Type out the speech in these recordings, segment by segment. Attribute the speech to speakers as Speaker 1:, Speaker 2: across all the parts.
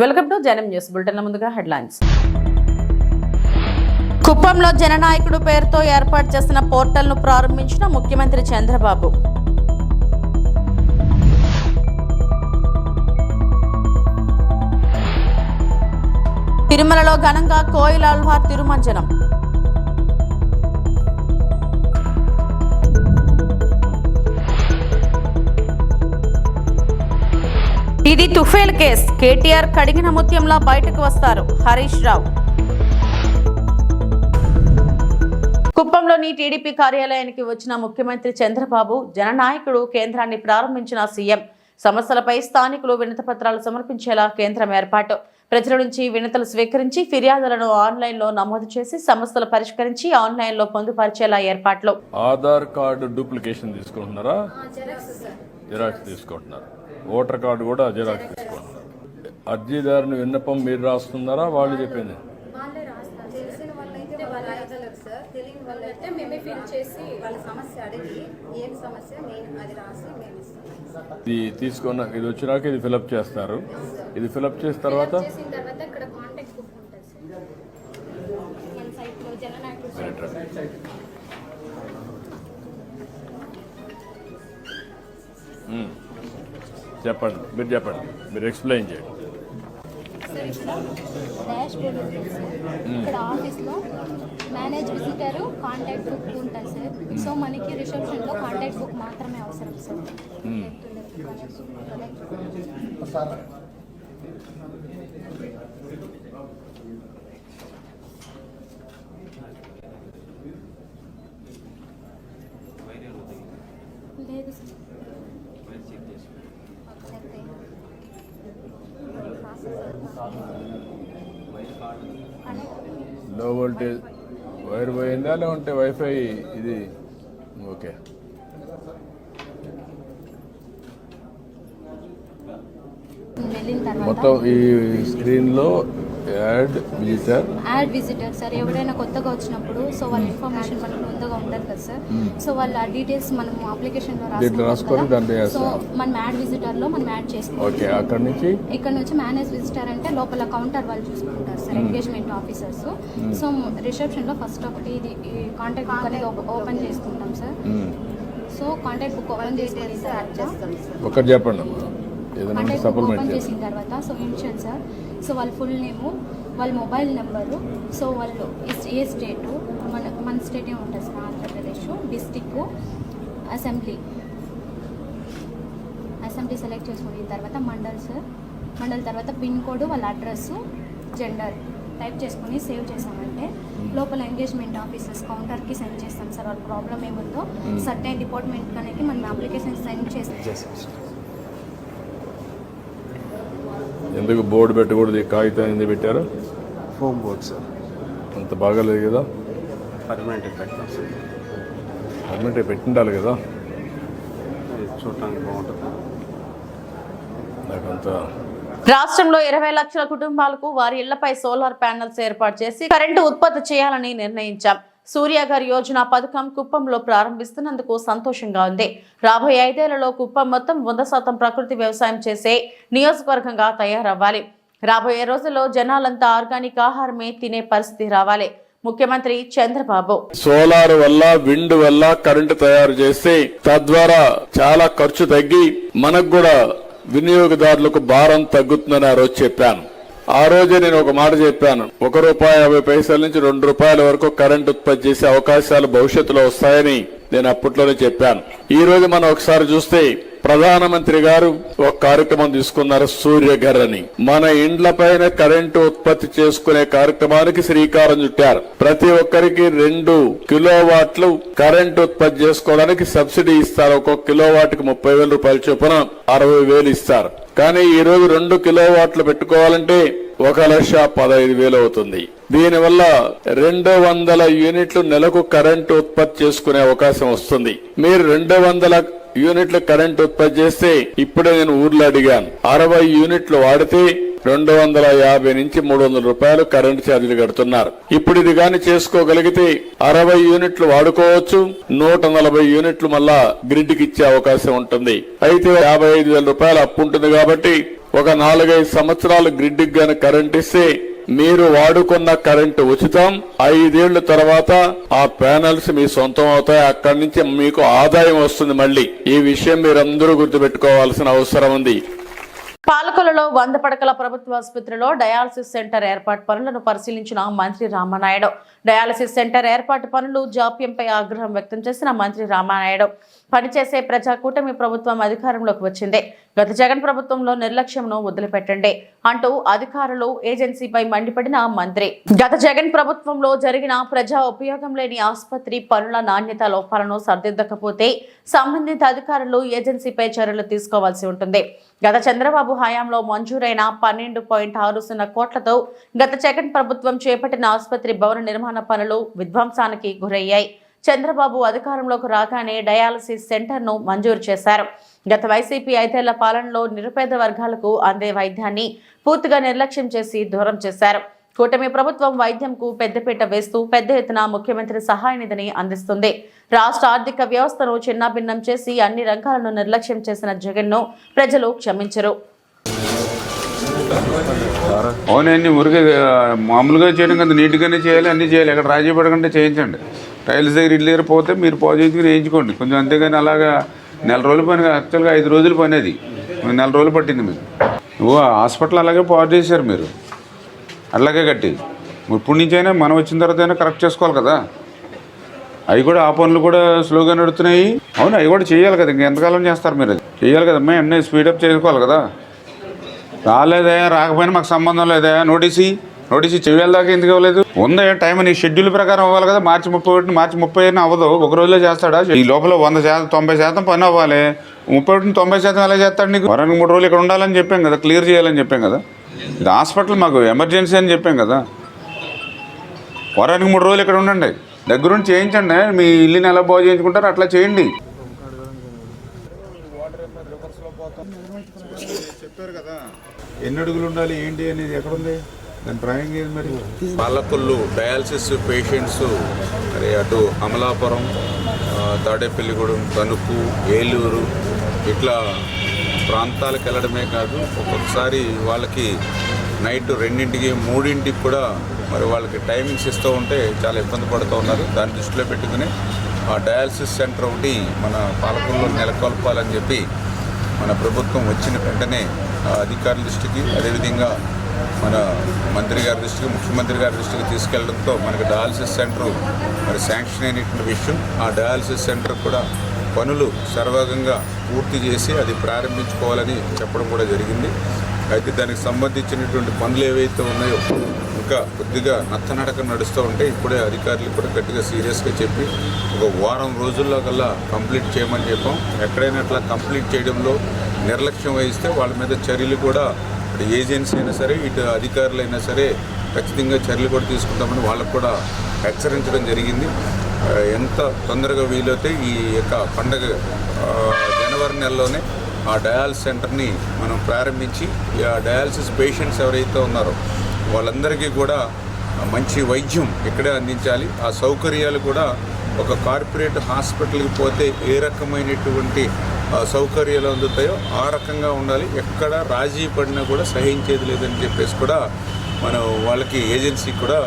Speaker 1: Welcome to Janam news bulletin ముందుగా headlines. కుప్పంలో జననాయకుడు పేరుతో ఏర్పాటు చేసిన పోర్టల్ను ప్రారంభించిన ముఖ్యమంత్రి చంద్రబాబు. తిరుమలలో ఘనంగా కోయిలాల్వార్ తిరుమంజనం. ఇది తుఫేల్ కేస్. కేటీఆర్ కడిగిన ముత్యంలా బయటకు వస్తారు. హరీష్ రావు. కుప్పంలోని టీడీపీ కార్యాలయానికి వచ్చిన ముఖ్యమంత్రి చంద్రబాబు జననాయకుడు కేంద్రాన్ని ప్రారంభించిన సీఎం. సమస్యలపై స్థానికులు వినతి పత్రాలు సమర్పించేలా కేంద్రం ఏర్పాటు. ప్రజల నుంచి వినతులు స్వీకరించి ఫిర్యాదులను ఆన్లైన్లో నమోదు చేసి సమస్యలు పరిష్కరించి ఆన్లైన్లో పొందుపరిచేలా ఏర్పాట్లు.
Speaker 2: ఆధార్ కార్డు డూప్లికేషన్ తీసుకుంటున్నారా? జిరాక్స్ తీసుకుంటున్నారు. ఓటర్ కార్డు కూడా జిరాక్స్ తీసుకుంటున్నారు అర్జీదారుని విన్నపం మీరు రాస్తున్నారా? వాళ్ళు చెప్పింది.
Speaker 3: వాళ్ళే రాస్తారు తెలిసిన వాళ్ళైతే వాళ్ళు రాయగలరు సార్. తెలియని వాళ్ళైతే మేమే ఫిల్ చేసి వాళ్ళ సమస్య అడిగి ఏం సమస్య నేను అది రాసి మేము ఇస్తాం.
Speaker 2: ఇది తీసుకున్న ఇది వచ్చినాక ఇది ఫిలప్ చేస్తారు. ఇది ఫిలప్ చేసిన తర్వాత
Speaker 3: చేసిన
Speaker 2: చెప్పండి మీరు చెప్పండి మీరు ఎక్స్ప్లెయిన్ చేయండి.
Speaker 3: సార్ ఇక్కడ డాష్ బోర్డ్ ఉంటుంది సార్ ఇక్కడ ఆఫీస్లో మేనేజ్ విజిటర్ కాంటాక్ట్ బుక్ ఉంటుంది సార్. సో మనకి రిసెప్షన్లో కాంటాక్ట్ బుక్ మాత్రమే అవసరం సార్ లేదు సార్
Speaker 2: లో వోల్టేజ్ వైర్ పోయిందా లేకుంటే వైఫై ఇది? ఓకే. మొత్తం ఈ స్క్రీన్లో add visitor
Speaker 3: add visitor sir ఎవరైనా కొత్తగా వచ్చినప్పుడు సో వాళ్ళ ఇన్ఫర్మేషన్ మనకు ముందుగా ఉండదు కదా సార్ సో వాళ్ళ డీటెయిల్స్ మనం
Speaker 2: అప్లికేషన్లో రాసుకొని దాంట్లో
Speaker 3: సో. మనం యాడ్ విజిటర్లో మనం యాడ్ చేసుకోవాలి
Speaker 2: ఓకే అక్కడి నుంచి?
Speaker 3: ఇక్కడ నుంచి మేనేజ్ విజిటర్ అంటే లోపల కౌంటర్ వాళ్ళు చూసుకుంటారు సార్ ఎంగేజ్మెంట్ ఆఫీసర్స్ సో రిసెప్షన్లో ఫస్ట్ ఒకటి ఇది కాంటాక్ట్ బుక్ అనేది ఓపెన్ చేసుకుంటాం sir. So contact book open చేసుకుని
Speaker 2: ఒకటి చెప్పండి సప్లిమెంట్
Speaker 3: ఓపెన్ చేసిన తర్వాత సో ఇన్షియల్ సార్ సో వాళ్ళ ఫుల్ నేము వాళ్ళ మొబైల్ నెంబరు సో వాళ్ళు ఏ స్టేటు మన మన స్టేట్ ఏమి ఉంటుంది sir Andhra Pradesh district assembly assembly select చేసుకున్న తర్వాత మండల్ సార్ మండల్ తర్వాత పిన్ కోడ్ వాళ్ళ అడ్రస్ జెండర్ టైప్ చేసుకుని సేవ్ చేసామంటే లోపల ఎంగేజ్మెంట్ ఆఫీసర్స్ కౌంటర్కి సెండ్ చేస్తాం సార్ వాళ్ళ ప్రాబ్లం ఏముందో సర్టైన్ డిపార్ట్మెంట్ కనేకి మనం అప్లికేషన్ సెండ్ చేస్తాం.
Speaker 2: ఎందుకు బోర్డు పెట్టకూడదు? ఈ కాగితం ఎందుకు పెట్టారు?
Speaker 4: Foam board sir.
Speaker 2: అంత బాగాలేదు కదా?
Speaker 4: Permanent effect sir.
Speaker 2: పెట్టిండాలి కదా?
Speaker 4: చూడటానికి బాగుంటుంది.
Speaker 2: నాకంత
Speaker 1: రాష్ట్రంలో ఇరవై లక్షల కుటుంబాలకు వారి ఇళ్ళపై సోలార్ ప్యానెల్స్ ఏర్పాటు చేసి కరెంటు ఉత్పత్తి చేయాలని నిర్ణయించాం. సూర్యాగర్ యోజన పథకం కుప్పంలో ప్రారంభిస్తున్నందుకు సంతోషంగా ఉంది. రాబోయే ఐదేళ్ళలో కుప్పం మొత్తం వంద శాతం ప్రకృతి వ్యవసాయం చేసే నియోజకవర్గంగా తయారవ్వాలి. రాబోయే రోజుల్లో జనాలంతా ఆర్గానిక్ ఆహారమే తినే పరిస్థితి రావాలి. ముఖ్యమంత్రి చంద్రబాబు.
Speaker 2: సోలార్ వల్ల విండ్ వల్ల కరెంటు తయారు చేస్తే తద్వారా చాలా ఖర్చు తగ్గి మనకు కూడా వినియోగదారులకు భారం తగ్గుతుందని ఆ రోజు చెప్పాను. ఆ రోజే నేను ఒక మాట చెప్పాను. ఒక రూపాయి యాభై పైసల నుంచి రెండు రూపాయల వరకు కరెంట్ ఉత్పత్తి చేసే అవకాశాలు భవిష్యత్తులో వస్తాయని నేను అప్పట్లోనే చెప్పాను. ఈ రోజు మనం ఒకసారి చూస్తే ప్రధానమంత్రి గారు ఒక కార్యక్రమం తీసుకున్నారు సూర్యఘర్ అని మన ఇండ్ల పైన కరెంటు ఉత్పత్తి చేసుకునే కార్యక్రమానికి శ్రీకారం చుట్టారు. ప్రతి ఒక్కరికి రెండు కిలోవాట్లు కరెంటు ఉత్పత్తి చేసుకోవడానికి సబ్సిడీ ఇస్తారు. ఒక్కొక్క కిలోవాట్కి ముప్పై వేల రూపాయల చొప్పున అరవై వేలు ఇస్తారు. కానీ ఈ రోజు రెండు కిలోవాట్లు పెట్టుకోవాలంటే ఒక లక్ష పదహైదు వేలు అవుతుంది. దీనివల్ల రెండు వందల యూనిట్లు నెలకు కరెంటు ఉత్పత్తి చేసుకునే అవకాశం వస్తుంది. మీరు రెండు వందల యూనిట్లు కరెంట్ ఉత్పత్తి చేస్తే ఇప్పుడే నేను ఊర్లో అడిగాను. అరవై యూనిట్లు వాడితే రెండు వందల యాభై నుంచి మూడు వందల రూపాయలు కరెంట్ ఛార్జీలు కడుతున్నారు. ఇప్పుడు ఇది గాని చేసుకోగలిగితే అరవై యూనిట్లు వాడుకోవచ్చు. నూట నలభై యూనిట్లు మళ్ళా గ్రిడ్కి ఇచ్చే అవకాశం ఉంటుంది. అయితే యాభై ఐదు వేల రూపాయలు అప్పు ఉంటుంది కాబట్టి ఒక నాలుగైదు సంవత్సరాలు గ్రిడ్కి గాని కరెంట్ ఇస్తే మీరు వాడుకున్న కరెంటు ఉచితం. ఐదేళ్ళ తర్వాత ఆ ప్యానల్స్ మీ సొంతం అవుతాయి. అక్కడి నుంచి మీకు ఆదాయం వస్తుంది మళ్ళీ. ఈ విషయం మీరందరూ గుర్తుపెట్టుకోవాల్సిన అవసరం ఉంది.
Speaker 1: పాలకొలలో వంద పడకల ప్రభుత్వ ఆసుపత్రిలో డయాలసిస్ సెంటర్ ఏర్పాటు పనులను పరిశీలించిన మంత్రి రామానాయుడు. డయాలసిస్ సెంటర్ ఏర్పాటు పనులు జాప్యంపై ఆగ్రహం వ్యక్తం చేసిన మంత్రి రామానాయుడు. పనిచేసే ప్రజా కూటమి ప్రభుత్వం అధికారంలోకి వచ్చింది. గత జగన్ ప్రభుత్వంలో నిర్లక్ష్యంను వదిలిపెట్టండి అంటూ అధికారులు ఏజెన్సీపై మండిపడిన మంత్రి. గత జగన్ ప్రభుత్వంలో జరిగిన ప్రజా ఉపయోగం లేని ఆసుపత్రి పనుల నాణ్యత లోపాలను సరిదిద్దకపోతే సంబంధిత అధికారులు ఏజెన్సీపై చర్యలు తీసుకోవాల్సి ఉంటుంది. గత చంద్రబాబు హయాంలో మంజూరైన పన్నెండు పాయింట్ ఆరు సున్నా కోట్లతో గత జగన్ ప్రభుత్వం చేపట్టిన ఆసుపత్రి భవన నిర్మాణ పనులు విధ్వంసానికి గురయ్యాయి. చంద్రబాబు అధికారంలోకి రాగానే డయాలసిస్ సెంటర్ను మంజూరు చేశారు. గత వైసీపీ ఐదేళ్ళ పాలనలో నిరుపేద వర్గాలకు అందే వైద్యాన్ని పూర్తిగా నిర్లక్ష్యం చేసి దూరం చేశారు. కూటమి ప్రభుత్వం వైద్యంకు పెద్దపీట వేస్తూ పెద్ద ఎత్తున ముఖ్యమంత్రి సహాయ నిధిని అందిస్తుంది. రాష్ట్ర ఆర్థిక వ్యవస్థను చిన్నాభిన్నం చేసి అన్ని రంగాలను నిర్లక్ష్యం చేసిన జగన్ను ప్రజలు క్షమించరు.
Speaker 5: అవునండి మురుగు మామూలుగా చేయడం కదా నీట్గానే చేయాలి అన్నీ చేయాలి. ఎక్కడ రాజీ పడకుండా చేయించండి. టైల్స్ దగ్గర ఇల్లు దగ్గర పోతే మీరు పాజిటివ్ వేయించుకోండి. కొంచెం అంతేగాని అలాగా నెల రోజుల పని యాక్చువల్గా ఐదు రోజుల పని అది. నెల రోజులు పట్టింది మీకు. ఓ హాస్పిటల్ అలాగే పాడు చేశారు మీరు. అలాగే కట్టి ఇప్పుడు నుంచైనా మనం వచ్చిన తర్వాత అయినా కరెక్ట్ చేసుకోవాలి కదా. అవి కూడా ఆ పనులు కూడా స్లోగా నడుతున్నాయి. అవును అవి కూడా చేయాలి కదా. ఇంకెంతకాలం చేస్తారు మీరు అది? చేయాలి కదమ్మా అన్నీ స్పీడప్ చేసుకోవాలి కదా. రాలేదే రాకపోయినా మాకు సంబంధం లేదా నోటీసీ. నోటీసీ చెయ్యాలి దాకా ఎందుకు ఇవ్వలేదు? ఉందా టైం నీ షెడ్యూల్ ప్రకారం అవ్వాలి కదా. మార్చి ముప్పై ఒకటి మార్చి ముప్పై ఐదున అవ్వదు. ఒక రోజులో చేస్తాడా? ఈ లోపల వంద శాతం తొంభై శాతం పని అవ్వాలి. ముప్పై ఒకటి తొంభై శాతం ఎలా చేస్తాడు నీకు? వారానికి మూడు రోజులు ఇక్కడ ఉండాలని చెప్పాం కదా. క్లియర్ చేయాలని చెప్పాం కదా. ఇది హాస్పిటల్ మాకు ఎమర్జెన్సీ అని చెప్పాం కదా. వారానికి మూడు రోజులు ఇక్కడ ఉండండి. దగ్గరుండి చేయించండి. మీ ఇల్లుని ఎలా బాగు చేయించుకుంటారో అట్లా చేయండి. చెప్పారు కదా. ఎన్ని అడుగులు ఉండాలి? ఏంటి అనేది ఎక్కడుంది మరి?
Speaker 6: పాలకొల్లు డయాలసిస్ పేషెంట్స్ మరి అటు అమలాపురం తాడేపల్లిగూడెం తణుకు ఏలూరు ఇట్లా ప్రాంతాలకు వెళ్ళడమే కాదు ఒక్కొక్కసారి వాళ్ళకి నైట్ రెండింటికి మూడింటికి కూడా మరి వాళ్ళకి టైమింగ్స్ ఇస్తూ ఉంటే చాలా ఇబ్బంది పడుతూ ఉన్నారు. దాన్ని దృష్టిలో పెట్టుకుని ఆ డయాలసిస్ సెంటర్ ఒకటి మన పాలకొల్లు నెలకొల్పాలని చెప్పి మన ప్రభుత్వం వచ్చిన వెంటనే ఆ అధికారుల దృష్టికి అదేవిధంగా మన మంత్రి గారి దృష్టికి ముఖ్యమంత్రి గారి దృష్టికి తీసుకెళ్ళడంతో మనకి డయాలసిస్ సెంటర్ మరి శాంక్షన్ అయినటువంటి విషయం. ఆ డయాలసిస్ సెంటర్ కూడా పనులు సర్వగంగా పూర్తి చేసి అది ప్రారంభించుకోవాలని చెప్పడం కూడా జరిగింది. అయితే దానికి సంబంధించినటువంటి పనులు ఏవైతే ఉన్నాయో ఇంకా కొద్దిగా నత్తనడక నడుస్తూ ఉంటే ఇప్పుడే అధికారులు కూడా గట్టిగా సీరియస్గా చెప్పి ఒక వారం రోజుల్లో కల్లా కంప్లీట్ చేయమని చెప్పాం. ఎక్కడైనా అట్లా కంప్లీట్ చేయడంలో నిర్లక్ష్యం వహిస్తే వాళ్ళ మీద చర్యలు కూడా అటు ఏజెన్సీ అయినా సరే ఇటు అధికారులైనా సరే ఖచ్చితంగా చర్యలు కూడా తీసుకుంటామని వాళ్ళకు కూడా హెచ్చరించడం జరిగింది. ఎంత తొందరగా వీలైతే ఈ యొక్క పండగ జనవరి నెలలోనే ఆ డయాలసిస్ సెంటర్ని మనం ప్రారంభించి ఆ డయాలసిస్ పేషెంట్స్ ఎవరైతే ఉన్నారో వాళ్ళందరికీ కూడా మంచి వైద్యం ఇక్కడే అందించాలి. ఆ సౌకర్యాలు కూడా ఒక కార్పొరేట్ హాస్పిటల్కి పోతే ఏ రకమైనటువంటి సౌకర్యాలు అందుతాయో ఆ రకంగా ఉండాలి. ఎక్కడ రాజీ పడినా కూడా సహించేది లేదని చెప్పేసి కూడా మనం వాళ్ళకి ఏజెన్సీకి కూడా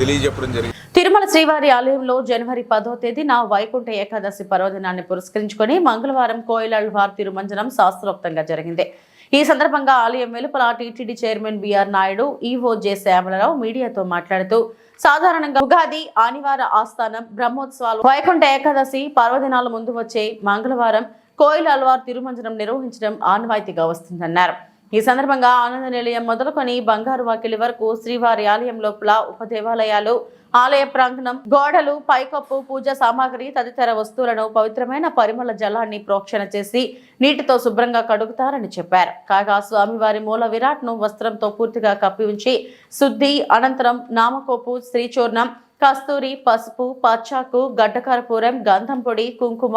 Speaker 6: తెలియజెప్పడం జరిగింది.
Speaker 1: తిరుమల శ్రీవారి ఆలయంలో జనవరి పదో తేదీన వైకుంఠ ఏకాదశి పర్వదినాన్ని పురస్కరించుకొని మంగళవారం కోయిలాళ్వార్ తిరుమంజనం శాస్త్రోక్తంగా జరిగింది. ఈ సందర్భంగా ఆలయం వెలుపల TTD chairman BR Naidu EO J Syamalarao మీడియాతో మాట్లాడుతూ సాధారణంగా ఉగాది ఆనివార ఆస్థానం బ్రహ్మోత్సవాలు వైకుంఠ ఏకాదశి పర్వదినాల ముందు వచ్చే మంగళవారం కోయిల్ అల్వార్ తిరుమంజనం నిర్వహించడం ఆనవాయితీగా వస్తుందన్నారు. ఈ సందర్భంగా ఆనంద నిలయం మొదలుకొని బంగారు వాకిలి వరకు శ్రీవారి ఆలయం లోపల ఉపదేవాలయాలు ఆలయ ప్రాంగణం గోడలు పైకప్పు పూజా సామాగ్రి తదితర వస్తువులను పవిత్రమైన పరిమళ జలాన్ని ప్రోక్షణ చేసి నీటితో శుభ్రంగా కడుగుతారని చెప్పారు. కాగా స్వామివారి మూల విరాట్ను వస్త్రంతో పూర్తిగా కప్పి ఉంచి శుద్ధి అనంతరం నామకోపు శ్రీచూర్ణం కస్తూరి పసుపు పచ్చాకు గడ్డకర్పూరం గంధం పొడి కుంకుమ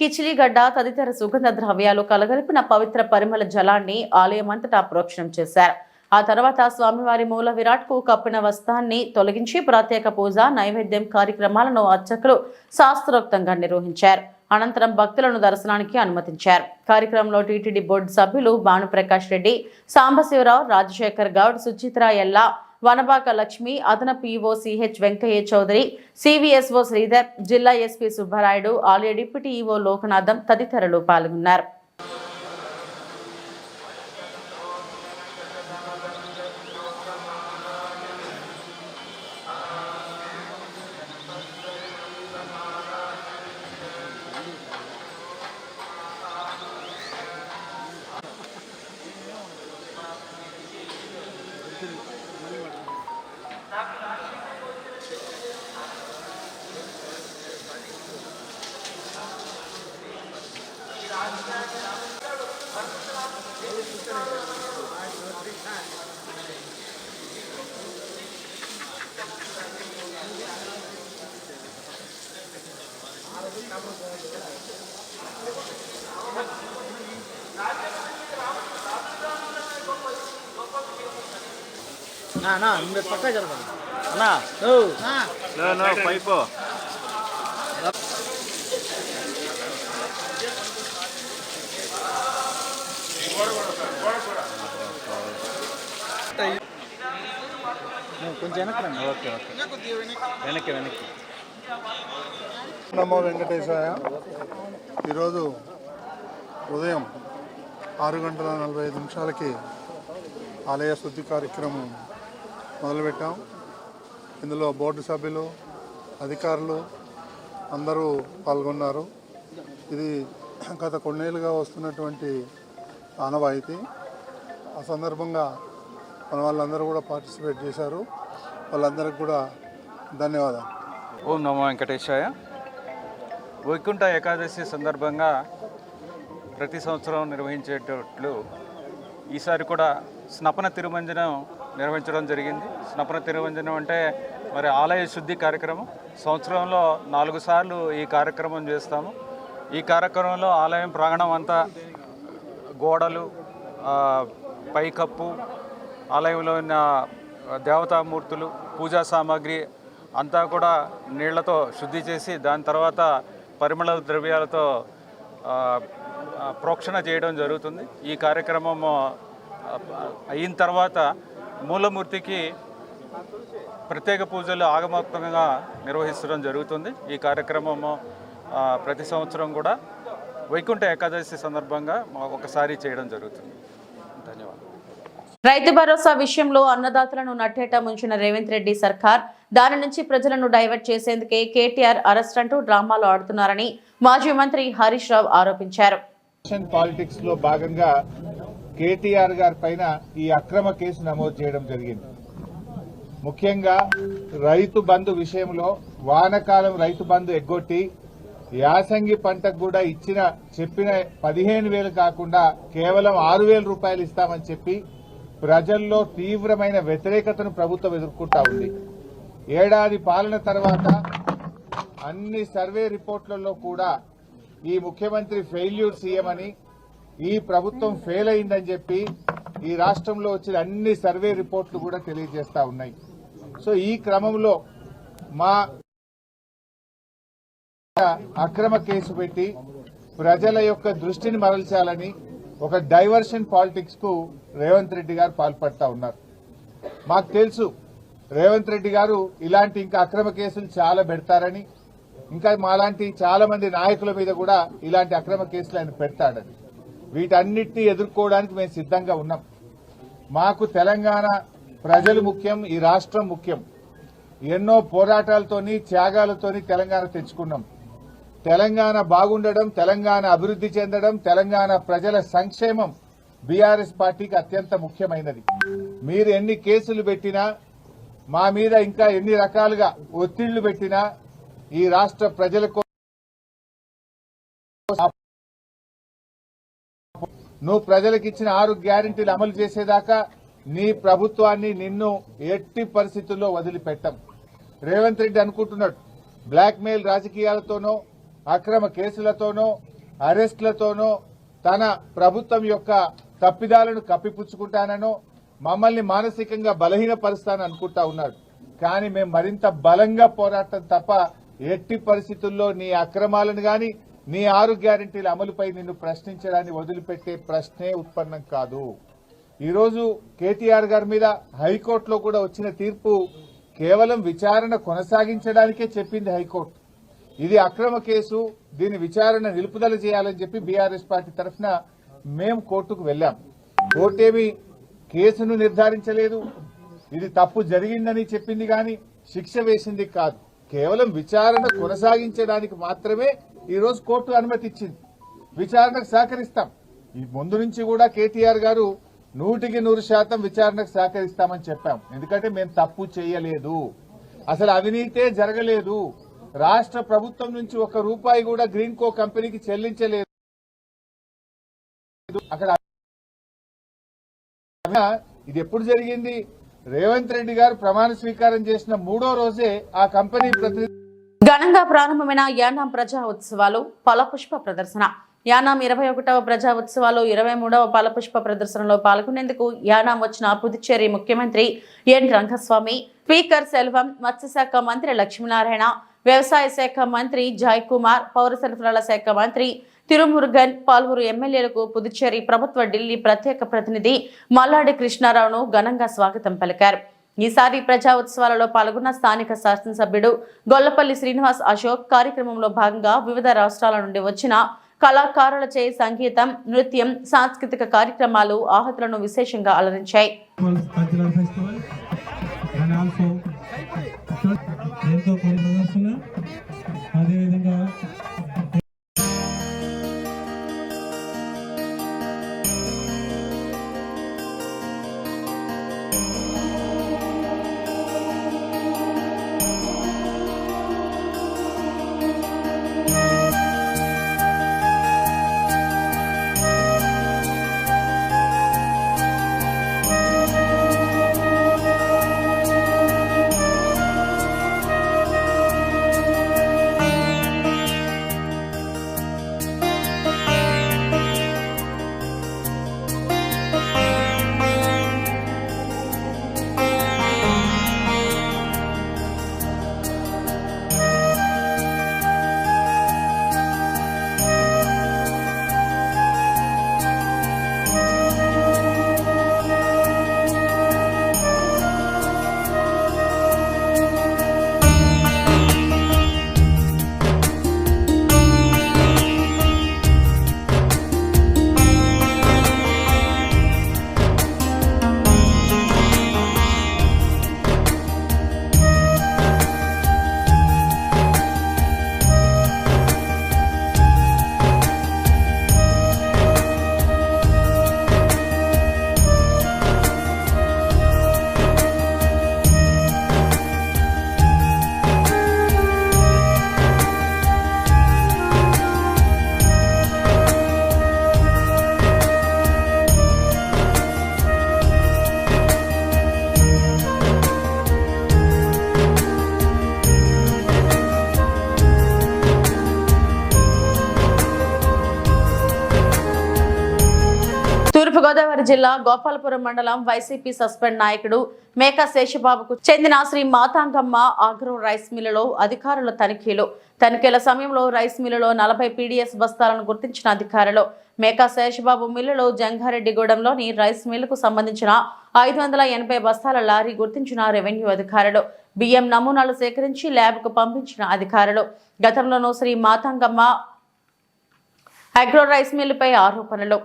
Speaker 1: కిచిలిగడ్డ తదితర సుగంధ ద్రవ్యాలు కలగలిపిన పవిత్ర పరిమళ జలాన్ని ఆలయమంతటా ప్రోక్షణం చేశారు. ఆ తర్వాత స్వామివారి మూల విరాట్కు కప్పిన వస్త్రాన్ని తొలగించి ప్రత్యేక పూజ నైవేద్యం కార్యక్రమాలను అర్చకులు శాస్త్రోక్తంగా నిర్వహించారు. అనంతరం భక్తులను దర్శనానికి అనుమతించారు. కార్యక్రమంలో టీటీడీ బోర్డు సభ్యులు భానుప్రకాష్ రెడ్డి సాంబశివరావు రాజశేఖర్ గౌడ్ సుచిత్ర ఎల్లా వనబాక లక్ష్మి అదనపు EO CH Venkaiah Chowdary CVSO Sridhar జిల్లా ఎస్పీ సుబ్బరాయుడు ఆలయ డిప్యూటీ ఈవో లోకనాథం తదితరులు పాల్గొన్నారు.
Speaker 7: అన్నా మీరు పక్క జరగండి అన్నా నువ్వు.
Speaker 4: పైపు.
Speaker 7: కొంచెం వెనక్కి ఓకే ఓకే. వెనక్కి వెనక్కి.
Speaker 8: నమో వెంకటేశాయ. ఈరోజు ఉదయం ఆరు గంటల నలభై ఐదు నిమిషాలకి ఆలయ శుద్ధి కార్యక్రమం మొదలుపెట్టాం. ఇందులో బోర్డు సభ్యులు అధికారులు అందరూ పాల్గొన్నారు. ఇది గత కొన్నేళ్ళుగా వస్తున్నటువంటి ఆనవాయితీ. ఆ సందర్భంగా మన వాళ్ళందరూ కూడా పార్టిసిపేట్ చేశారు. వాళ్ళందరికీ కూడా ధన్యవాదాలు.
Speaker 9: ఓం నమో వెంకటేశాయ. వైకుంఠ ఏకాదశి సందర్భంగా ప్రతి సంవత్సరం నిర్వహించేటట్లు ఈసారి కూడా స్నపన తిరుమంజనం నిర్వహించడం జరిగింది. స్నపన తిరువంజనం అంటే మరి ఆలయ శుద్ధి కార్యక్రమం. సంవత్సరంలో నాలుగు సార్లు ఈ కార్యక్రమం చేస్తాము. ఈ కార్యక్రమంలో ఆలయం ప్రాంగణం అంతా గోడలు పైకప్పు ఆలయంలో ఉన్న దేవతామూర్తులు పూజా సామాగ్రి అంతా కూడా నీళ్ళతో శుద్ధి చేసి దాని తర్వాత పరిమళ ద్రవ్యాలతో ప్రోక్షణ చేయడం జరుగుతుంది. ఈ కార్యక్రమం అయిన తర్వాత మూలమూర్తికి ప్రత్యేక పూజలు ఆగమోక్తంగా నిర్వహించడం జరుగుతుంది. ఈ కార్యక్రమము ప్రతి సంవత్సరం కూడా వైకుంఠ ఏకాదశి సందర్భంగా ఒకసారి చేయడం జరుగుతుంది. ధన్యవాదాలు.
Speaker 1: రైతు భరోసా విషయంలో అన్నదాతలను నట్టేట ముంచిన రేవంత్ రెడ్డి సర్కార్ దాని నుంచి ప్రజలను డైవర్ట్ చేసేందుకే కేటీఆర్ అరెస్ట్ అంటూ డ్రామాలు ఆడుతున్నారని మాజీ మంత్రి హరీష్ రావు ఆరోపించారు.
Speaker 10: ఎలక్షన్ పాలిటిక్స్లో భాగంగా కేటీఆర్ గారి పైన ఈ అక్రమ కేసు నమోదు చేయడం జరిగింది. ముఖ్యంగా రైతు బంధు విషయంలో వానకాలం రైతు బంధు ఎగ్గొట్టి యాసంగి పంటకు కూడా ఇచ్చిన చెప్పిన పదిహేను వేలు కాకుండా కేవలం ఆరు వేల రూపాయలు ఇస్తామని చెప్పి ప్రజల్లో తీవ్రమైన వ్యతిరేకతను ప్రభుత్వం ఎదుర్కొంటా ఉంది. ఏడాది పాలన తర్వాత అన్ని సర్వే రిపోర్ట్లలో కూడా ఈ ముఖ్యమంత్రి ఫెయిల్యూర్ సీఎం అని ఈ ప్రభుత్వం ఫెయిల్ అయిందని చెప్పి ఈ రాష్ట్రంలో వచ్చిన అన్ని సర్వే రిపోర్ట్లు కూడా తెలియజేస్తా ఉన్నాయి. సో ఈ క్రమంలో మా అక్రమ కేసు పెట్టి ప్రజల యొక్క దృష్టిని మరల్చాలని ఒక డైవర్షన్ పాలిటిక్స్కు రేవంత్ రెడ్డి గారు పాల్పడతా ఉన్నారు. మాకు తెలుసు రేవంత్ రెడ్డి గారు ఇలాంటి ఇంకా అక్రమ కేసులు చాలా పెడతారని. ఇంకా మాలాంటి చాలా మంది నాయకుల మీద కూడా ఇలాంటి అక్రమ కేసులు ఆయన పెడతాడని. వీటన్నిటిని ఎదుర్కోవడానికి మేము సిద్ధంగా ఉన్నాం. మాకు తెలంగాణ ప్రజలు ముఖ్యం ఈ రాష్ట్రం ముఖ్యం. ఎన్నో పోరాటాలతోని త్యాగాలతోని తెలంగాణ తెచ్చుకున్నాం. తెలంగాణ బాగుండడం తెలంగాణ అభివృద్ధి చెందడం తెలంగాణ ప్రజల సంక్షేమం బీఆర్ఎస్ పార్టీకి అత్యంత ముఖ్యమైనది. మీరు ఎన్ని కేసులు పెట్టినా మా మీద ఇంకా ఎన్ని రకాలుగా ఒత్తిళ్ళు పెట్టినా ఈ రాష్ట్ర ప్రజలకు నువ్వు ప్రజలకు ఇచ్చిన ఆరు గ్యారంటీలు అమలు చేసేదాకా నీ ప్రభుత్వాన్ని నిన్ను ఎట్టి పరిస్థితుల్లో వదిలిపెట్టం. రేవంత్ రెడ్డి అనుకుంటున్నాడు బ్లాక్ మెయిల్ రాజకీయాలతోనో అక్రమ కేసులతోనో అరెస్టులతోనో తన ప్రభుత్వం యొక్క తప్పిదాలను కప్పిపుచ్చుకుంటాననో మమ్మల్ని మానసికంగా బలహీనపరుస్తానని అనుకుంటా ఉన్నాడు. కానీ మేము మరింత బలంగా పోరాటం తప్ప ఎట్టి పరిస్థితుల్లో నీ అక్రమాలను కానీ నీ ఆరు గ్యారంటీల అమలుపై నిన్ను ప్రశ్నించడాన్ని వదిలిపెట్టే ప్రశ్నే ఉత్పన్నం కాదు. ఈరోజు కేటీఆర్ గారి మీద హైకోర్టులో కూడా వచ్చిన తీర్పు కేవలం విచారణ కొనసాగించడానికే చెప్పింది హైకోర్టు. ఇది అక్రమ కేసు దీని విచారణ నిలుపుదల చేయాలని చెప్పి బీఆర్ఎస్ పార్టీ తరఫున మేము కోర్టుకు వెళ్ళాం. కోర్టేమి కేసును నిర్ధారించలేదు. ఇది తప్పు జరిగిందని చెప్పింది కానీ శిక్ష వేసింది కాదు. కేవలం విచారణ కొనసాగించడానికి మాత్రమే ఈ రోజు కోర్టు అనుమతి ఇచ్చింది. విచారణకు సహకరిస్తాం. ఈ ముందు నుంచి కూడా కేటీఆర్ గారు నూటికి నూరు శాతం విచారణకు సహకరిస్తామని చెప్పాం. ఎందుకంటే మేము తప్పు చేయలేదు. అసలు అవినీతే జరగలేదు. రాష్ట్ర ప్రభుత్వం నుంచి ఒక రూపాయి కూడా గ్రీన్ కో కంపెనీకి చెల్లించలేదు. అక్కడ ఇది ఎప్పుడు జరిగింది? రేవంత్ రెడ్డి గారు ప్రమాణ స్వీకారం చేసిన మూడో రోజే ఆ కంపెనీ ప్రతినిధి
Speaker 1: ఘనంగా ప్రారంభమైన యానాం ప్రజా ఉత్సవాలు ఫలపుష్ప ప్రదర్శన. యానాం ఇరవై ఒకటవ ప్రజా ఉత్సవాలు ఇరవై మూడవ ఫలపుష్ప ప్రదర్శనలో పాల్గొనేందుకు యానాం వచ్చిన పుదుచ్చేరి ముఖ్యమంత్రి ఎన్. రంగస్వామి స్పీకర్ సెల్వం మత్స్యశాఖ మంత్రి లక్ష్మీనారాయణ వ్యవసాయ శాఖ మంత్రి జాయ్ కుమార్ పౌర సరఫరాల శాఖ మంత్రి తిరుమురుగన్ పలువురు ఎమ్మెల్యేలకు పుదుచ్చేరి ప్రభుత్వ ఢిల్లీ ప్రత్యేక ప్రతినిధి మల్లాడి కృష్ణారావును ఘనంగా స్వాగతం పలికారు. ఈసారి ప్రజా ఉత్సవాలలో పాల్గొన్న స్థానిక శాసనసభ్యుడు గొల్లపల్లి శ్రీనివాస్ అశోక్ కార్యక్రమంలో భాగంగా వివిధ రాష్ట్రాల నుండి వచ్చిన కళాకారులచే సంగీతం నృత్యం సాంస్కృతిక కార్యక్రమాలు ఆహతులను విశేషంగా అలరించాయి.
Speaker 11: అదేవిధంగా
Speaker 1: తూర్పుగోదావరి జిల్లా గోపాలపురం మండలం వైసీపీ సస్పెండ్ నాయకుడు మేకా శేషబాబుకు చెందిన శ్రీ మాతాంగమ్మ ఆగ్రో రైస్ మిల్లులో అధికారుల తనిఖీలు. తనిఖీల సమయంలో రైస్ మిల్లులో నలభై పీడీఎస్ బస్తాలను గుర్తించిన అధికారులు. మేకా శేషబాబు మిల్లులో జంగారెడ్డిగూడెంలోని రైస్ మిల్లుకు సంబంధించిన ఐదు వందల ఎనభై బస్తాల లారీ గుర్తించిన రెవెన్యూ అధికారులు. బియ్యం నమూనాలు సేకరించి ల్యాబ్కు పంపించిన అధికారులు. గతంలోనూ శ్రీ మాతాంగమ్మ అగ్రో రైస్ మిల్లుపై ఆరోపణలు.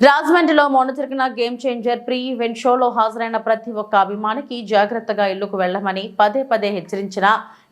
Speaker 1: రాజమండ్రిలో మొన్న జరిగిన గేమ్ చేంజర్ ప్రీ ఈవెంట్ షోలో హాజరైన ప్రతి ఒక్క అభిమానికి జాగ్రత్తగా ఇల్లుకు వెళ్ళమని పదే పదే హెచ్చరించిన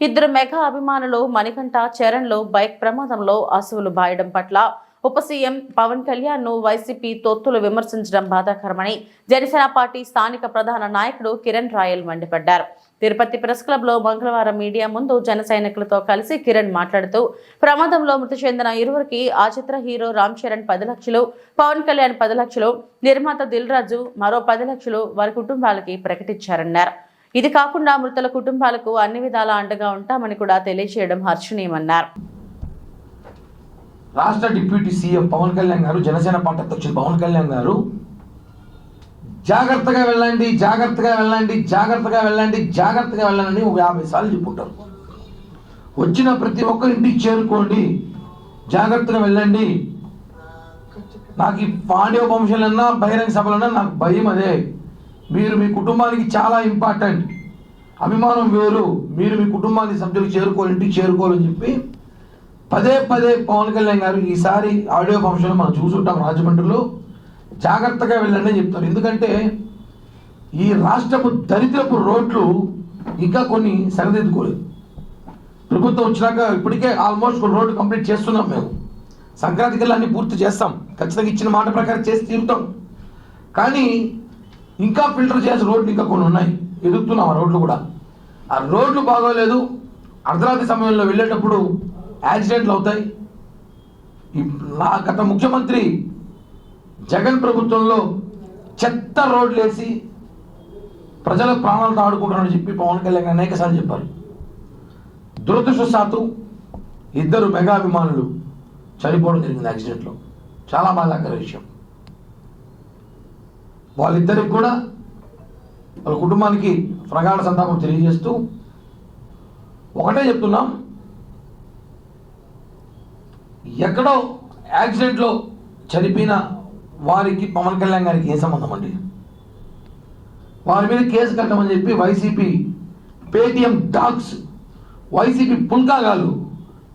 Speaker 1: ఇద్దరు మెగా అభిమానులు మణికంఠ చరణ్లు బైక్ ప్రమాదంలో అసువులు బాయడం పట్ల ఉప సీఎం పవన్ కళ్యాణ్ను వైసీపీ తొత్తులు విమర్శించడం బాధాకరమని జనసేన పార్టీ స్థానిక ప్రధాన నాయకుడు కిరణ్ రాయల్ మండిపడ్డారు. తిరుపతి ప్రెస్ క్లబ్లో మంగళవారం మీడియా ముందు జన సైనికులతో కలిసి కిరణ్ మాట్లాడుతూ ప్రమాదంలో మృతి చెందిన ఇరువురికి ఆ చిత్ర హీరో రామ్ చరణ్ పది లక్షలు పవన్ కళ్యాణ్ పది లక్షలు నిర్మాత దిల్ రాజు మరో పది లక్షలు వారి కుటుంబాలకి ప్రకటించారన్నారు. ఇది కాకుండా మృతుల కుటుంబాలకు అన్ని విధాల అండగా ఉంటామని కూడా తెలియజేయడం హర్షణీయమన్నారు.
Speaker 12: రాష్ట్ర డిప్యూటీ సీఎం పవన్ కళ్యాణ్ గారు జనసేన పార్టీ అధ్యక్షుడు పవన్ కళ్యాణ్ గారు జాగ్రత్తగా వెళ్ళండి జాగ్రత్తగా వెళ్ళండి జాగ్రత్తగా వెళ్ళండి జాగ్రత్తగా వెళ్ళండి ఒక యాభై సార్లు చెప్పుంటారు వచ్చిన ప్రతి ఒక్కరి ఇంటికి చేరుకోండి జాగ్రత్తగా వెళ్ళండి. నాకు ఈ పాండవ వంశాలన్నా బహిరంగ సభలన్నా నాకు భయం అదే. మీరు మీ కుటుంబానికి చాలా ఇంపార్టెంట్ అభిమానం వేరు. మీరు మీ కుటుంబానికి సభ్యులు చేరుకోవాలి ఇంటికి చేరుకోవాలని చెప్పి పదే పదే పవన్ కళ్యాణ్ గారు ఈసారి ఆడియో ఫంక్షన్లో మనం చూసుంటాం రాజమండ్రిలో. జాగ్రత్తగా వెళ్ళండి అని చెప్తారు. ఎందుకంటే ఈ రాష్ట్రపు దరిద్రపు రోడ్లు ఇంకా కొన్ని సరిదిద్దుకోలేదు. ప్రభుత్వం వచ్చినాక ఇప్పటికే ఆల్మోస్ట్ కొన్ని రోడ్లు కంప్లీట్ చేస్తున్నాం మేము. సంక్రాంతి కల్లా అన్ని పూర్తి చేస్తాం. ఖచ్చితంగా ఇచ్చిన మాట ప్రకారం చేసి తీరుతాం. కానీ ఇంకా ఫిల్టర్ చేసే రోడ్లు ఇంకా కొన్ని ఉన్నాయి. ఎదుగుతున్నాం ఆ రోడ్లు కూడా. ఆ రోడ్లు బాగోలేదు. అర్ధరాత్రి సమయంలో వెళ్ళేటప్పుడు యాక్సిడెంట్లు అవుతాయి. నా గత ముఖ్యమంత్రి జగన్ ప్రభుత్వంలో చెత్త రోడ్లు వేసి ప్రజల ప్రాణాలతో ఆడుకుంటారని చెప్పి పవన్ కళ్యాణ్ అనేక సార్లు చెప్పారు. దురదృష్టశాత్తు ఇద్దరు మెగా అభిమానులు చనిపోవడం జరిగింది యాక్సిడెంట్లో. చాలా బాధాకర విషయం. వాళ్ళిద్దరికి కూడా వాళ్ళ కుటుంబానికి ప్రగాఢ సంతాపం తెలియజేస్తూ ఒకటే చెప్తున్నాం. ఎక్కడో యాక్సిడెంట్లో చనిపోయిన వారికి పవన్ కళ్యాణ్ గారికి ఏ సంబంధం అండి? వారి మీద కేసు కట్టమని చెప్పి వైసీపీ పేటిఎం డాగ్స్ వైసీపీ పుల్కాగాలు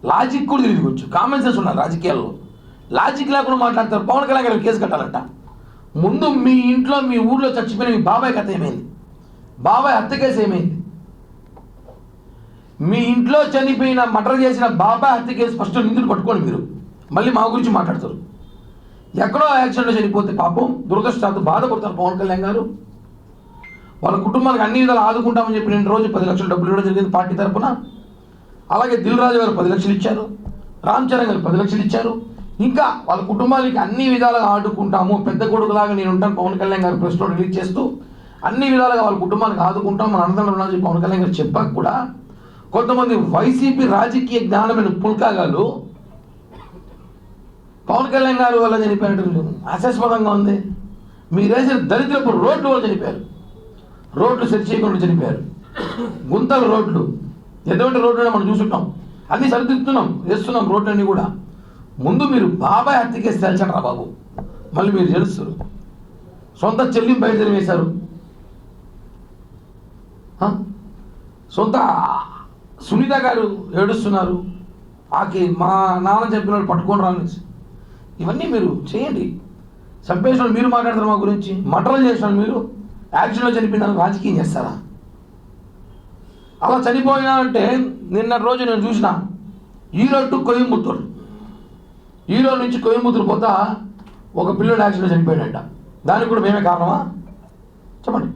Speaker 12: లాజిక్ కూడా తిరిగివచ్చు కామన్ సెన్స్ ఉన్నారు రాజకీయాల్లో. లాజిక్ లేకుండా మాట్లాడతారు. పవన్ కళ్యాణ్ గారికి కేసు కట్టాలంట. ముందు మీ ఇంట్లో మీ ఊర్లో చచ్చిపోయిన మీ బాబాయ్ కథ ఏమైంది? బాబాయ్ హత్య కేసు ఏమైంది? మీ ఇంట్లో చనిపోయిన మటర్ చేసిన బాబాయ్ హత్య కేసు ఫస్ట్ నిందులు పట్టుకోండి మీరు. మళ్ళీ మా గురించి మాట్లాడతారు. ఎక్కడో యాక్సిడెంట్లో చనిపోతే పాపం దురదృష్టాలతో బాధపడతారు పవన్ కళ్యాణ్ గారు. వాళ్ళ కుటుంబానికి అన్ని విధాలు ఆదుకుంటామని చెప్పి రెండు రోజు పది లక్షల డబ్బులు ఇవ్వడం జరిగింది పార్టీ తరపున. అలాగే దిల్ రాజు గారు పది లక్షలు ఇచ్చారు. రామ్ చరణ్ గారు పది లక్షలు ఇచ్చారు. ఇంకా వాళ్ళ కుటుంబానికి అన్ని విధాలుగా ఆడుకుంటాము పెద్ద కొడుకులాగా నేను ఉంటాను పవన్ కళ్యాణ్ గారు ప్రెస్లో రిలీజ్ చేస్తూ. అన్ని విధాలుగా వాళ్ళ కుటుంబానికి ఆదుకుంటాం మన అన్నదండలు ఉన్నామని పవన్ కళ్యాణ్ గారు చెప్పాక కూడా కొంతమంది వైసీపీ రాజకీయ జ్ఞానమైన పుల్కాగాలు పవన్ కళ్యాణ్ గారు వల్ల చనిపోయినట్టు హాస్యాస్పదంగా ఉంది. మీరు వేసిన దరిద్రపు రోడ్లు వల్ల చనిపోయారు. రోడ్లు సెట్ చేయకుండా చనిపోయారు. గుంతలు రోడ్లు. ఎటువంటి రోడ్లు మనం చూసుంటాం అన్ని సరిదిద్దుతున్నాం వేస్తున్నాం రోడ్లన్నీ కూడా. ముందు మీరు బాబాయ్ హత్యకేసి కేసు బాబు. మళ్ళీ మీరు తెలుస్తారు సొంత చెల్లిని బయట వేశారు. సొంత సునీత గారు ఏడుస్తున్నారు. ఆకి మా నాన్న చెప్పిన వాళ్ళు పట్టుకొని రాని ఇవన్నీ మీరు చేయండి. చంపేసిన వాళ్ళు మీరు మాట్లాడతారు మా గురించి మటర్లు చేసిన మీరు యాక్సిడెంట్లో చనిపోయిన రాజకీయం చేస్తారా? అలా చనిపోయినా అంటే నిన్న రోజు నేను చూసిన ఈరోడ్ టు కోయంబత్తూరు. ఈరోడ్ నుంచి కోయంబత్తూరు పోతా ఒక పిల్లడు యాక్సిడెంట్ చనిపోయాడంట. దానికి కూడా మేమే కారణమా? చెప్పండి.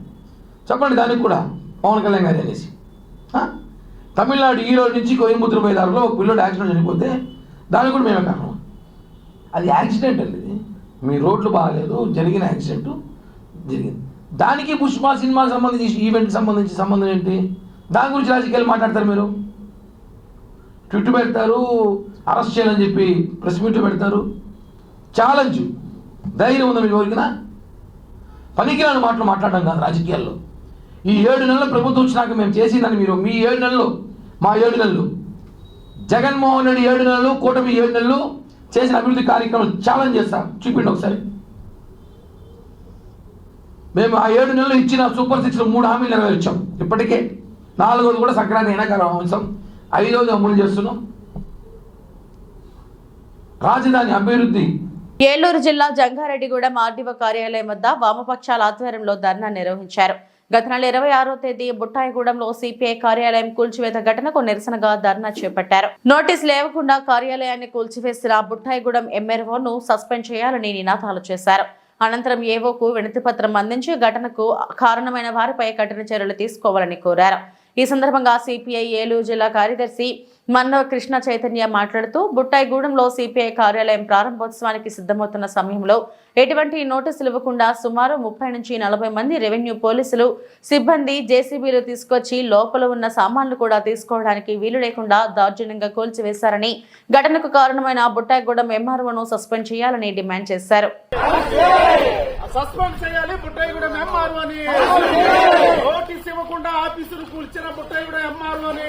Speaker 12: చెప్పండి దానికి కూడా పవన్ కళ్యాణ్ గారు అనేసి. తమిళనాడు ఈరోడ్ నుంచి కోయంబత్తూరు పోయే దారిలో ఒక పిల్లడు యాక్సిడెంట్ చనిపోతే దానికి కూడా మేమే కారణం అది యాక్సిడెంట్ అండి. మీ రోడ్లు బాగాలేదు జరిగిన యాక్సిడెంట్ జరిగింది. దానికి పుష్ప సినిమా సంబంధించి ఈవెంట్ సంబంధించి సంబంధం ఏంటి? దాని గురించి రాజకీయాలు మాట్లాడతారు మీరు. ట్విట్ పెడతారు అరెస్ట్ చేయాలని చెప్పి ప్రెస్ మీట్ పెడతారు. ఛాలెంజ్. ధైర్యం ఉందా మీకు ఎవరికినా? పనికిరాని మాటలు మాట్లాడడం కాదు రాజకీయాల్లో. ఈ ఏడు నెలల ప్రభుత్వం వచ్చినాక మేము చేసిందని మీరు మీ ఏడు నెలలు మా ఏడు నెలలు. జగన్మోహన్ రెడ్డి ఏడు నెలలు కూటమి ఏడు నెలలు చేసిన అభివృద్ధి కార్యక్రమం ఛాలెంజ్ చేస్తాం. చూపిండి ఒకసారి. మేము ఆ ఏడు నెలలు ఇచ్చిన సూపర్ సిక్స్లో మూడు హామీలు నెరవేర్చాం. ఇప్పటికే నాలుగోది కూడా సంక్రాంతి ఎండాకాలం అంశం ఐదోది అమలు చేస్తున్నాం. రాజధాని అభివృద్ధి.
Speaker 1: ఏలూరు జిల్లా జంగారెడ్డిగూడెం ఆర్డీఓ కార్యాలయం వద్ద వామపక్షాల ఆధ్వర్యంలో ధర్నా నిర్వహించారు. గత నెల ఇరవై ఆరో తేదీ బుట్టాయిగూడెంలో సిపిఐ కార్యాలయం కూల్చివేత ఘటనకు నిరసనగా ధర్నా చేపట్టారు. నోటీస్ లేవకుండా కార్యాలయాన్ని కూల్చివేసిన బుట్టాయిగూడెం ఎంఆర్ఓను సస్పెండ్ చేయాలని నినాదాలు చేశారు. అనంతరం ఏవోకు వినతి పత్రం అందించి ఘటనకు కారణమైన వారిపై కఠిన చర్యలు తీసుకోవాలని కోరారు. ఈ సందర్భంగా సిపిఐ ఏలూరు జిల్లా కార్యదర్శి మన్నవ కృష్ణ చైతన్య మాట్లాడుతూ బుట్టాయిగూడెంలో సిపిఐ కార్యాలయం ప్రారంభోత్సవానికి సిద్ధమవుతున్న సమయంలో ఎటువంటి నోటీసులు ఇవ్వకుండా సుమారు ముప్పై నుంచి నలభై మంది రెవెన్యూ పోలీసులు సిబ్బంది జేసీబీలు తీసుకొచ్చి లోపల ఉన్న సామాన్లు కూడా తీసుకోవడానికి వీలు లేకుండా దౌర్జన్యంగా కూల్చివేశారని ఘటనకు కారణమైన బుట్టాయిగూడెం ఎంఆర్ఓను సస్పెండ్ చేయాలని డిమాండ్ చేశారు.
Speaker 11: సస్పెండ్ చేయాలి బుట్టాయిగూడెం ఎంఆర్ఓ అని. నోటీస్ ఇవ్వకుండా ఆఫీసులు కూల్చిన బుట్టాయిగూడెం ఎంఆర్ఓ అని.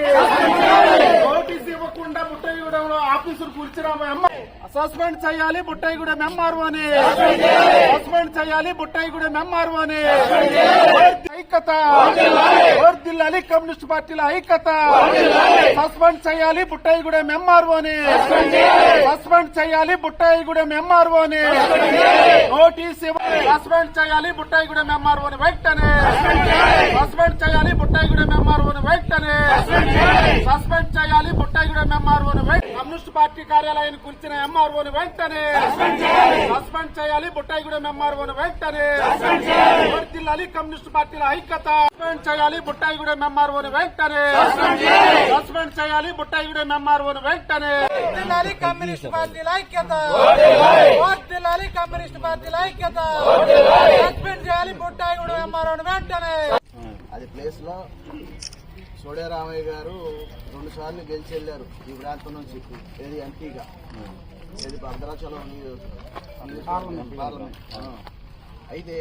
Speaker 11: నోటీస్ ఇవ్వకుండా బుట్టయ్యగూడెంలో ఆఫీసులు కూర్చున్నాము ఎంఆర్ సస్పెండ్ చేయాలి బుట్టయ్యగూడెం ఎంఆర్ఓ అని. సస్పెండ్ చేయాలి బుట్టయ్యగూడెం ఎంఆర్ఓ అని. ఐక్యత. వర్దిల్లాలి కమ్యూనిస్ట్ పార్టీల ఐక్యత. సస్పెండ్ చేయాలి బుట్టయ్యగూడెం ఎంఆర్ఓ అని. సస్పెండ్ చేయాలి బుట్టాయిగూడెం ఎంఆర్ఓ నోటీస్ ఇవ్వ- సస్పెండ్ చేయాలి బుట్టాయిగూడెం ఎంఆర్ఓని వెంటనే. సస్పెండ్ చేయాలి బుట్టాయిగూడెం ఎంఆర్ఓని వెంటనే. సస్పెండ్ చేయాలి బుట్టాయిగూడెం ఎంఆర్ఓని వైట్ కమ్యూనిస్ట్ పార్టీ కార్యాలయాన్ని కూర్చిన ఎంఆర్ఓని వెంటనే. సస్పెండ్ చేయాలి బుట్టాయిగూడెం ఎంఆర్ఓని వెంటనే. జిల్లాలి కమ్యూనిస్ట్ పార్టీల ఐక్యత. సస్పెండ్ చేయాలి బుట్టాయిగూడెం ఎంఆర్ఓని వెంటనే. సస్పెండ్ చేయాలి బుట్టాయిగూడెం ఎంఆర్ఓని వెంటనే. వర్ధిల్లాలి కమ్యూనిస్ట్ పార్టీల ఐక్యత. వర్ధిల్లాలి కమ్యూనిస్ట్ పార్టీల ఐక్యత. సస్పెండ్ చేయాలి బుట్టాయిగూడెం ఎంఆర్ఓని వెంటనే.
Speaker 7: అది ప్లేస్లో సోడేరామయ్య గారు రెండు సార్లు గెలిచి వెళ్ళారు ఈ ప్రాంతం నుంచి. ఏది ఎంపీగా. ఏది భద్రాచలం. పార్లమెంట్. అయితే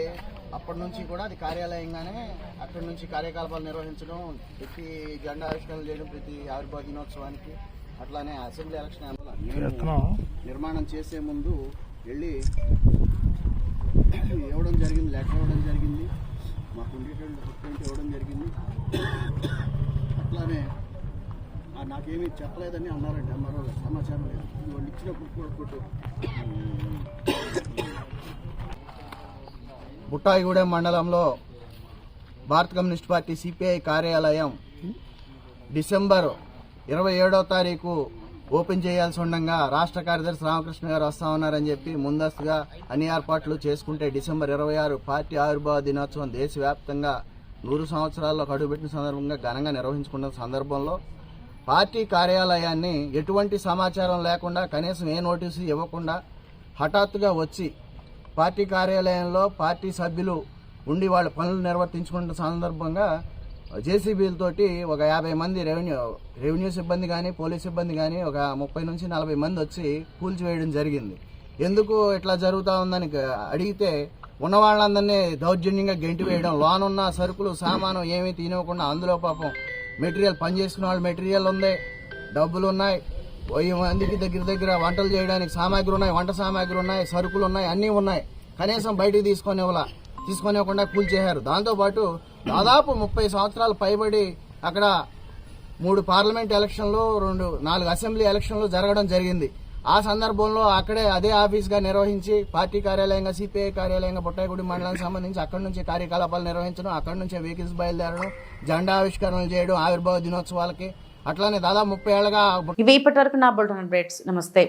Speaker 7: అప్పటి నుంచి కూడా అది కార్యాలయంగానే అక్కడి నుంచి కార్యకలాపాలు నిర్వహించడం ప్రతి జెండా ఆవిష్కరణ చేయడం ప్రతి ఆవిర్భావ దినోత్సవానికి అట్లానే అసెంబ్లీ ఎలక్షన్ నేను నిర్మాణం చేసే ముందు వెళ్ళి ఇవ్వడం జరిగింది లెటర్ ఇవ్వడం జరిగింది మాకు ఉండేటువంటి ఫుట్ప్రింట్ ఇవ్వడం జరిగింది. అట్లానే నాకేమీ చెప్పలేదని అన్నారండి గారు. సమాచారం లేదు. వాళ్ళు ఇచ్చిన కూడా కొట్టు. బుట్టాయిగూడెం మండలంలో భారత కమ్యూనిస్ట్ పార్టీ సిపిఐ కార్యాలయం డిసెంబర్ ఇరవై ఏడవ తారీఖు ఓపెన్ చేయాల్సి ఉండగా రాష్ట్ర కార్యదర్శి రామకృష్ణ గారు వస్తా ఉన్నారని చెప్పి ముందస్తుగా అన్ని ఏర్పాట్లు చేసుకుంటే డిసెంబర్ ఇరవై ఆరు పార్టీ ఆవిర్భావ దినోత్సవం దేశవ్యాప్తంగా నూరు సంవత్సరాల్లో అడుగుపెట్టిన సందర్భంగా ఘనంగా నిర్వహించుకున్న సందర్భంలో పార్టీ కార్యాలయాన్ని ఎటువంటి సమాచారం లేకుండా కనీసం ఏ నోటీసు ఇవ్వకుండా హఠాత్తుగా వచ్చి పార్టీ కార్యాలయంలో పార్టీ సభ్యులు ఉండి వాళ్ళ పనులు నిర్వర్తించుకున్న సందర్భంగా జేసీబీలతోటి ఒక యాభై మంది రెవెన్యూ రెవెన్యూ సిబ్బంది కానీ పోలీస్ సిబ్బంది కానీ ఒక ముప్పై నుంచి నలభై మంది వచ్చి కూల్చివేయడం జరిగింది. ఎందుకు ఇట్లా జరుగుతూ ఉందని అడిగితే ఉన్న వాళ్ళందరినీ దౌర్జన్యంగా గెంటి వేయడం లోనున్న సరుకులు సామాను ఏమీ తినకుండా అందులో పాపం మెటీరియల్ పని వాళ్ళు మెటీరియల్ ఉంది డబ్బులు ఉన్నాయి వెయ్యి మందికి దగ్గర దగ్గర వంటలు చేయడానికి సామాగ్రి ఉన్నాయి వంట సామాగ్రి ఉన్నాయి సరుకులు ఉన్నాయి అన్నీ ఉన్నాయి. కనీసం బయటికి తీసుకొని ఇవ్వాల తీసుకొని ఇవ్వకుండా కూల్చేశారు. దాంతోపాటు దాదాపు ముప్పై సంవత్సరాలు పైబడి అక్కడ మూడు పార్లమెంట్ ఎలక్షన్లు రెండు నాలుగు అసెంబ్లీ ఎలక్షన్లు జరగడం జరిగింది. ఆ సందర్భంలో అక్కడే అదే ఆఫీస్గా నిర్వహించి పార్టీ కార్యాలయంగా సిపిఐ కార్యాలయంగా బుట్టాయిగూడి మండలానికి సంబంధించి అక్కడి నుంచి కార్యకలాపాలు నిర్వహించడం అక్కడి నుంచే వెహికల్స్ బయలుదేరడం జెండా ఆవిష్కరణలు చేయడం ఆవిర్భావ దినోత్సవాలకి. అట్లానే దాదాపు ముప్పై ఏళ్ళగా
Speaker 1: ఇవి ఇప్పటి వరకు నా బుల్టన్ అప్డేట్స్. నమస్తే.